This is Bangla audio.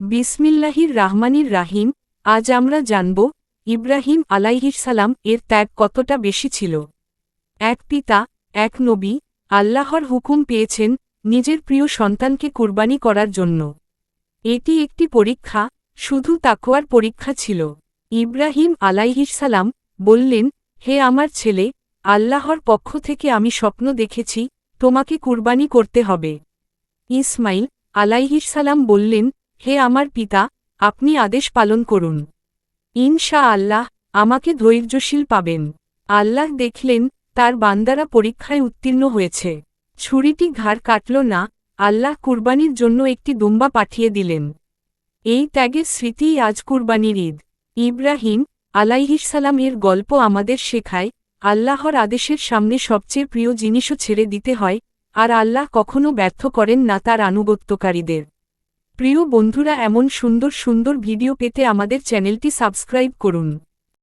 বিসমিল্লাহির রাহমানির রাহিম, আজ আমরা জানব, ইব্রাহিম আলাইহিসালাম এর ত্যাগ কতটা বেশি ছিল। এক পিতা, এক নবী, আল্লাহর হুকুম পেয়েছেন নিজের প্রিয় সন্তানকে কুরবানি করার জন্য। এটি একটি পরীক্ষা, শুধু তাকোয়ার পরীক্ষা ছিল। ইব্রাহিম আলাইহিসালাম বললেন, হে আমার ছেলে, আল্লাহর পক্ষ থেকে আমি স্বপ্ন দেখেছি, তোমাকে কুরবানি করতে হবে। ইসমাইল আলাইহিসালাম বললেন হে আমার পিতা, আপনি আদেশ পালন করুন। ইনশা আল্লাহ আমাকে ধৈর্যশীল পাবেন। আল্লাহ দেখলেন, তার বান্দারা পরীক্ষায় উত্তীর্ণ হয়েছে। ছুরিটি ঘাড় কাটল না, আল্লাহ কুরবানির জন্য একটি দুম্বা পাঠিয়ে দিলেন। এই ত্যাগের স্মৃতিই আজ কুরবানির ঈদ। ইব্রাহিম আলাইহিসালাম এর গল্প আমাদের শেখায়, আল্লাহর আদেশের সামনে সবচেয়ে প্রিয় জিনিসও ছেড়ে দিতে হয়, আর আল্লাহ কখনো ব্যর্থ করেন না তার আনুগত্যকারীদের। প্রিয় বন্ধুরা এমন সুন্দর সুন্দর ভিডিও পেতে আমাদের চ্যানেলটি সাবস্ক্রাইব করুন।